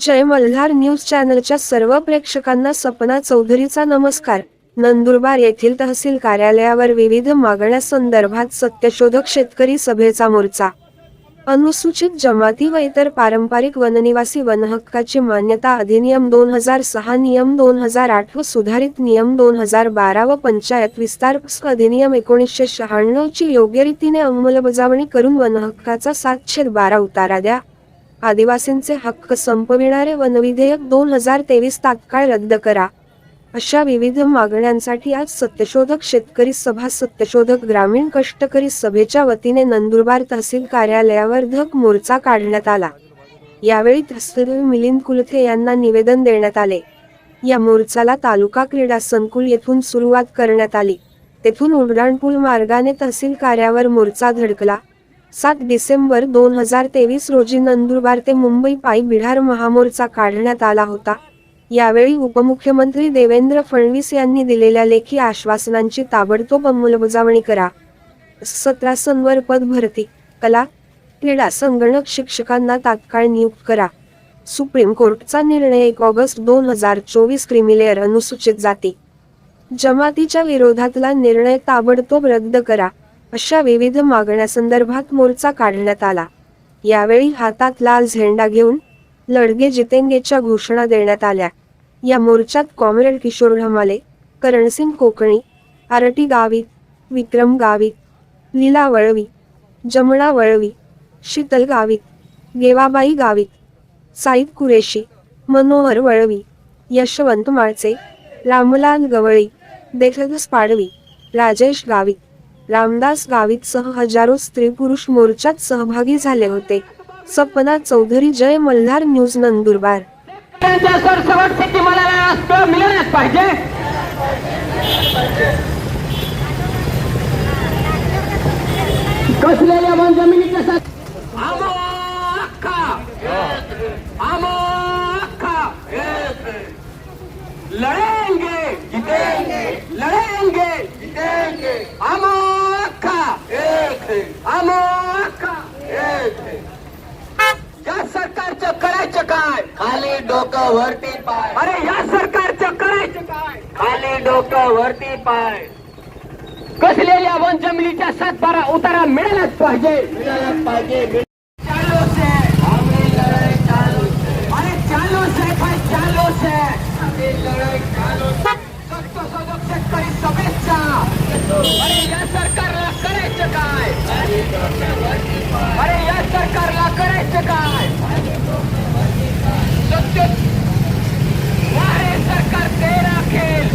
जय Malhar news चॅनलच्या सर्व प्रेक्षकांना सपना चौधरीचा नमस्कार. नंदुरबार येथील तहसील कार्यालयावर विविध मागण्यासंदर्भात सत्यशोधक शेतकरी सभेचा मोर्चा. अनुसूचित जमाती व इतर पारंपरिक वननिवासी वनहक्काची मान्यता अधिनियम दोन हजार सहा नियम दोन हजार आठ व सुधारित नियम दोन हजार बारा व पंचायत विस्तार अधिनियम एकोणीसशे शहाण्णव ची योग्य रीतीने अंमलबजावणी करून वनहक्काचा सातशे बारा उतारा द्या. आदिवासींचे हक्क संपविणारे वनविधेयक दोन हजार तेवीस तात्काळ रद्द करा. अशा विविध मागण्यांसाठी आज सत्यशोधक शेतकरी सभा सत्यशोधक ग्रामीण कष्टकरी सभेच्या वतीने नंदुरबार तहसील कार्यालयावर धक मोर्चा काढण्यात आला. यावेळी तहसील मिलिंद कुलथे यांना निवेदन देण्यात आले. या मोर्चाला तालुका क्रीडा संकुल येथून सुरुवात करण्यात आली. तेथून उड्डाणपूल मार्गाने तहसील कार्यावर मोर्चा धडकला. सात डिसेंबर दोन हजार तेवीस रोजी नंदुरबार ते मुंबई पायी बिहार महामोर्चा काढण्यात आला होता. यावेळी उपमुख्यमंत्री देवेंद्र फडणवीस यांनी दिलेल्या लेखी आश्वासनांची ताबडतोब अंमलबजावणी करा. सतरासनवर पद भरती कला क्रीडा संगणक शिक्षकांना तात्काळ नियुक्त करा. सुप्रीम कोर्टचा निर्णय एक ऑगस्ट दोन हजार चोवीस क्रिमिलेअर अनुसूचित जाती. जमातीच्या विरोधातला निर्णय ताबडतोब रद्द करा. अशा विविध मागण्यासंदर्भात मोर्चा काढण्यात आला. यावेळी हातात लाल झेंडा घेऊन लढगे जितेंगेच्या घोषणा देण्यात आल्या. या मोर्चात comrade Kishor Dhamale Karansing Kokani R T Gavit Vikram Gavit Leela Valvi Jamuna Valvi Sheetal Gavit Gevabai Gavit Saeed Qureshi Manohar Valvi Yashwant Malche Ramlal Gawali Deshdas Padvi Rajesh Gavit Ramdas गावितसह हजारो स्त्री पुरुष मोर्चात सहभागी झाले होते. Sapna Chaudhari Jai Malhar news Nandurbar. कसलेल्या जमिनीच्या या सरकारचं करायचं काय? खाली डोकं वरती पाय. अरे या सरकारचं करायचं काय? खाली डोकं वरती पाय. कसलेल्या वन जमिनीच्या सात बारा उतारा मिळालाच पाहिजे. मिळालाच पाहिजे करायचं काय? सत्य वारे सरकार ते राखेल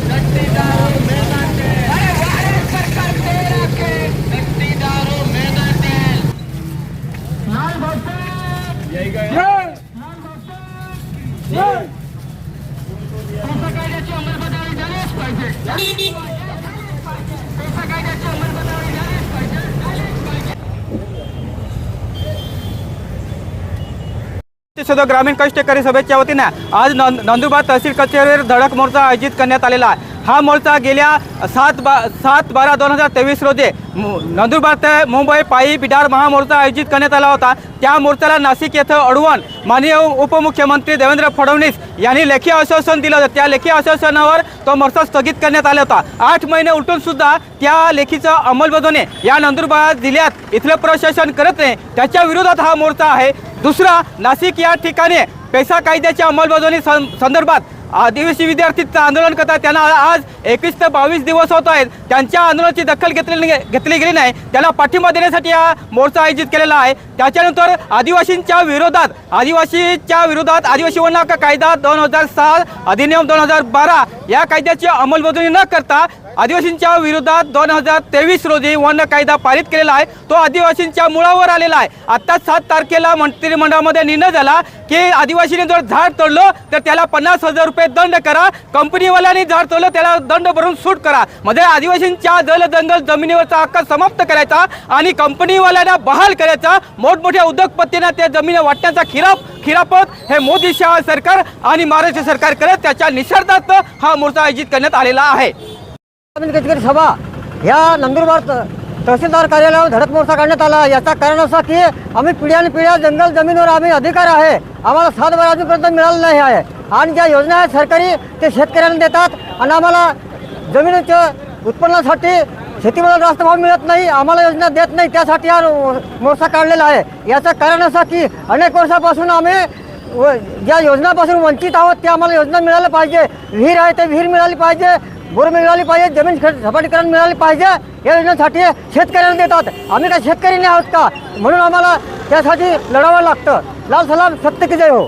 अरे वारे सरकार ते लाल कायद्याची अंमलबजावणी झालीच पाहिजे. पैसा कायद्याची अंमलबजावणी सदर ग्रामीण कष्टकरी सभेच्या वतीने आज नंदुरबार तहसील कचेरीवर धडक मोर्चा आयोजित करण्यात आलेला आहे. हा मोर्चा गेल्या सात बा सात बारा दोन हजार तेवीस रोजी नंदुरबार ते मुंबई पायी बिडार महामोर्चा आयोजित करण्यात आला होता. त्या मोर्चाला नाशिक येथे अडवून माननीय उपमुख्यमंत्री देवेंद्र फडणवीस यांनी लेखी आश्वासन दिलं होतं. त्या लेखी आश्वासनावर तो मोर्चा स्थगित करण्यात आला होता. आठ महिने उलटून सुद्धा त्या लेखीचं अंमलबजावणी या नंदुरबार जिल्ह्यात इथलं प्रशासन करत नाही. त्याच्या विरोधात हा मोर्चा आहे. दुसरा नाशिक या ठिकाणी पैसा कायद्याच्या अंमलबजावणी संदर्भात आदिवासी विद्यार्थी आंदोलन करतात. त्यांना आज एकवीस ते बावीस दिवस होत आहेत. त्यांच्या आंदोलनाची दखल घेतली घेतली गेली नाही. त्याला पाठिंबा देण्यासाठी हा मोर्चा आयोजित केलेला आहे. त्याच्यानंतर आदिवासींच्या विरोधात आदिवासीच्या विरोधात आदिवासी वन कायदा दोन हजार सहा अधिनियम दोन हजार बारा या कायद्याची अंमलबजावणी न करता आदिवासींच्या विरोधात दोन हजार तेवीस रोजी वन कायदा पारित केलेला आहे. तो आदिवासींच्या मुळावर आलेला आहे. आता सात तारखेला मंत्रिमंडळामध्ये निर्णय झाला की आदिवासीने जर झाड तोडलं तर त्याला पन्नास हजार रुपये दंड करा. कंपनीवाल्यांनी झाड तोडलं त्याला दंड भरून सूट करा. म्हणजे आदिवासींच्या जल जंगल जमिनीवरचा हक्क समाप्त करायचा आणि कंपनीवाल्यांना बहाल करायचा. मोठमोठ्या उद्योगपतींना त्या जमिनी वाटण्याचा खिराप खिरापत हे मोदी शहा सरकार आणि महाराष्ट्र सरकार करत त्याच्या निषेधार्थ हा मोर्चा आयोजित करण्यात आलेला आहे. सभा या नंदुरबार तहसीलदार कार्यालयावर धडक मोर्चा काढण्यात आला. याचा कारण असा की आम्ही पिढ्याने पिढ्या जंगल जमिनीवर आम्ही अधिकार आहे. आम्हाला सात बार अजूनपर्यंत मिळालं नाही आहे. आणि ज्या योजना आहेत सरकारी ते शेतकऱ्यांना देतात. आणि आम्हाला जमिनीच्या उत्पन्नासाठी शेतीमाला जास्त भाव मिळत नाही आम्हाला योजना देत नाही त्यासाठी हा मोर्चा काढलेला आहे. याचं कारण असं की अनेक वर्षापासून आम्ही व ज्या योजनापासून वंचित आहोत त्या आम्हाला योजना मिळाल्या पाहिजे. विहीर आहे ते विहीर मिळाली पाहिजे बोर मिळाली पाहिजे जमीन सपाटीकरण मिळाली पाहिजे. या योजनेसाठी शेतकऱ्यांना देतात. आम्ही काय शेतकरी नाही आहोत का? म्हणून आम्हाला त्यासाठी लढावं लागतं. लाल सलाम सत्य की जय हो.